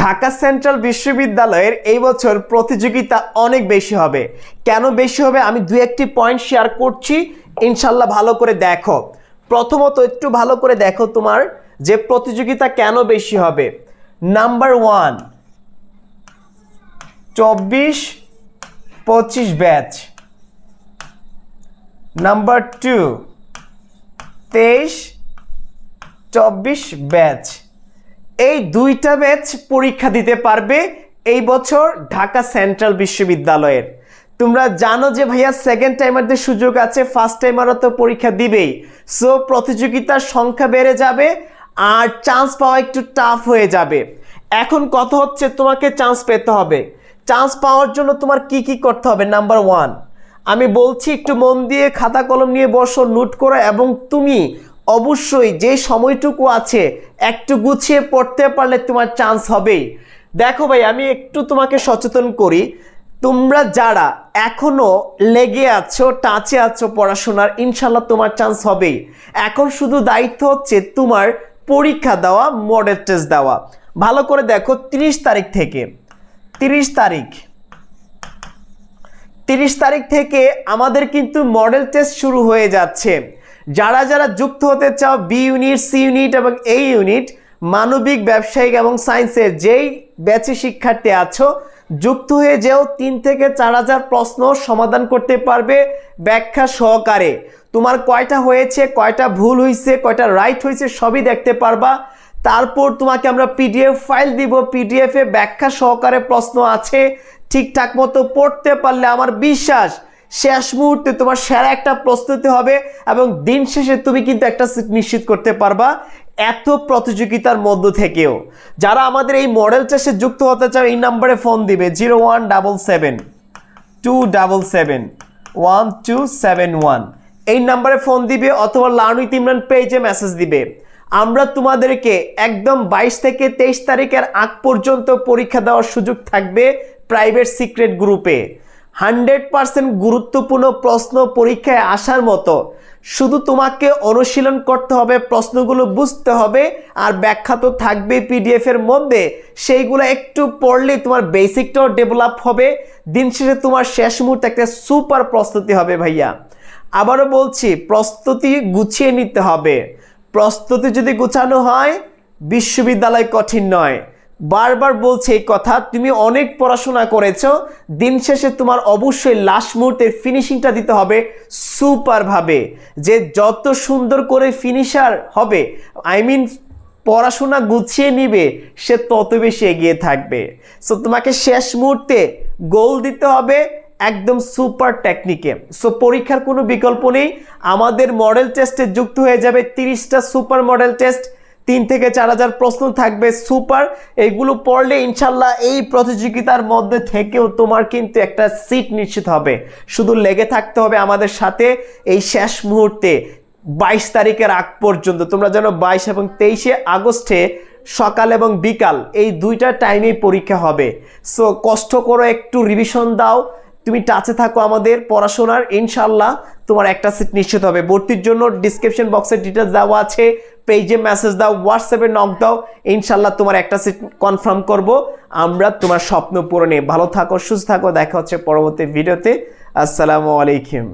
Dhaka central বিশ্ববিদ্যালয়ের এই বছর প্রতিযোগিতা অনেক বেশি হবে। কেন বেশি হবে? আমি দু একটি পয়েন্ট শেয়ার করছি। ইনশাল্লাহ ভালো করে দেখো। প্রথমত একটু ভালো করে দেখো তোমার যে প্রতিযোগিতা কেন বেশি হবে। নাম্বার ওয়ান চব্বিশ, পঁচিশ ব্যাচ নাম্বার টু তেইশ, চব্বিশ ব্যাচ এই দুইটা ব্যাচ পরীক্ষা দিতে পারবে এই বছর ঢাকা সেন্ট্রাল বিশ্ববিদ্যালয়ের। তোমরা জানো যে ভাইয়া সেকেন্ড টাইমারদের সুযোগ আছে ফার্স্ট টাইমারও তো পরীক্ষা দিবেই। সো প্রতিযোগিতার সংখ্যা বেড়ে যাবে আর চান্স পাওয়া একটু টাফ হয়ে যাবে। এখন কথা হচ্ছে তোমাকে চান্স পেতে হবে। চান্স পাওয়ার জন্য তোমার কি কি করতে হবে? নাম্বার ওয়ান আমি বলছি একটু মন দিয়ে খাতা কলম নিয়ে বসো নোট করো এবং তুমি অবশ্যই যে সময়টুকু আছে, একটু গুছিয়ে পড়তে পারলে তোমার চান্স হবেই। দেখো ভাই, আমি একটু তোমাকে সচেতন করি। তোমরা যারা এখনও লেগে আছো, টাচে আছো পড়াশোনার ইনশাল্লাহ তোমার চান্স হবেই। এখন শুধু দায়িত্ব হচ্ছে তোমার পরীক্ষা দেওয়া মডেল টেস্ট দেওয়া। ভালো করে দেখো, তিরিশ তারিখ থেকে, তিরিশ তারিখ। তিরিশ তারিখ থেকে আমাদের কিন্তু মডেল টেস্ট শুরু হয়ে যাচ্ছে। যারা যারা যুক্ত হতে চাও বি ইউনিট সি ইউনিট এবং এ ইউনিট মানবিক, ব্যবসায়িক এবং সায়েন্সের যেই ব্যাচে শিক্ষার্থী আছো, যুক্ত হয়ে যেও, তিন থেকে চার হাজার প্রশ্ন সমাধান করতে পারবে ব্যাখ্যা সহকারে। তোমার কয়টা হয়েছে, কয়টা ভুল হয়েছে কয়টা রাইট হয়েছে সবই দেখতে পারবা। তারপর তোমাকে আমরা পিডিএফ ফাইল দিব পিডিএফে ব্যাখ্যা সহকারে প্রশ্ন আছে, ঠিকঠাক মতো পড়তে পারলে আমার বিশ্বাস শেষ মুহূর্তে তোমার সেরা একটা প্রস্তুতি হবে এবং দিন শেষে তুমি কিন্তু একটা সিট নিশ্চিত করতে পারবা এত প্রতিযোগিতার মধ্য থেকেও। যারা আমাদের এই মডেল চাষে যুক্ত হতে চাও এই নাম্বারে ফোন দিবে zero one double seven two double seven one two seven one এই নাম্বারে ফোন দিবে অথবা লার্ন উইথ ইমরান পেজে মেসেজ দিবে। আমরা তোমাদেরকে একদম বাইশ থেকে তেইশ তারিখের আগ পর্যন্ত পরীক্ষা দেওয়ার সুযোগ থাকবে প্রাইভেট সিক্রেট গ্রুপে হান্ড্রেড পার্সেন্ট গুরুত্বপূর্ণ প্রশ্ন পরীক্ষায় আসার মতো। শুধু তোমাকে অনুশীলন করতে হবে, প্রশ্নগুলো বুঝতে হবে, আর ব্যাখ্যা তো থাকবে পিডিএফ এর মধ্যে। সেইগুলো একটু পড়লে তোমার বেসিকটাও ডেভেলপ হবে। দিন শেষে তোমার শেষ মুহূর্তে একটা সুপার প্রস্তুতি হবে ভাইয়া। আবারও বলছি, প্রস্তুতি গুছিয়ে নিতে হবে। প্রস্তুতি যদি গুছানো হয়, বিশ্ববিদ্যালয় কঠিন নয়। বারবার বলছে এই কথা, তুমি অনেক পড়াশোনা করেছ, দিন শেষে তোমার অবশ্যই লাস্ট মুহূর্তের ফিনিশিংটা দিতে হবে সুপারভাবে। যে যত সুন্দর করে ফিনিশার হবে আই মিন পড়াশোনা গুছিয়ে নিবে, সে তত বেশি এগিয়ে থাকবে। সো তোমাকে শেষ মুহূর্তে গোল দিতে হবে একদম সুপার টেকনিকে সো পরীক্ষার কোনো বিকল্প নেই। আমাদের মডেল টেস্টে যুক্ত হয়ে যাবে তিরিশটা সুপার মডেল টেস্ট তিন থেকে চার হাজার প্রশ্ন থাকবে, সুপার। এগুলো পড়লে ইনশাল্লাহ এই প্রতিযোগিতার মধ্যে থেকেও তোমার কিন্তু একটা সিট নিশ্চিত হবে। শুধু লেগে থাকতে হবে আমাদের সাথে এই শেষ মুহূর্তে, বাইশ তারিখের আগ পর্যন্ত। তোমরা যেন বাইশ এবং তেইশে আগস্টে সকাল এবং বিকাল এই দুইটা টাইমেই পরীক্ষা হবে। সো কষ্ট করো একটু রিভিশন দাও। তুমি টাচে থাকো আমাদের পড়াশোনার। ইনশাল্লাহ তোমার একটা সিট নিশ্চিত হবে। ভর্তির জন্য ডিসক্রিপশন বক্সে ডিটেলস দেওয়া আছে। পেজে মেসেজ দাও হোয়াটসঅ্যাপে নক দাও, ইনশাল্লাহ তোমার একটা সিট কনফার্ম করব। আমরা তোমার স্বপ্ন পূরণে। ভালো থাকো, সুস্থ থাকো। দেখা হচ্ছে পরবর্তী ভিডিওতে। আসসালামু আলাইকুম।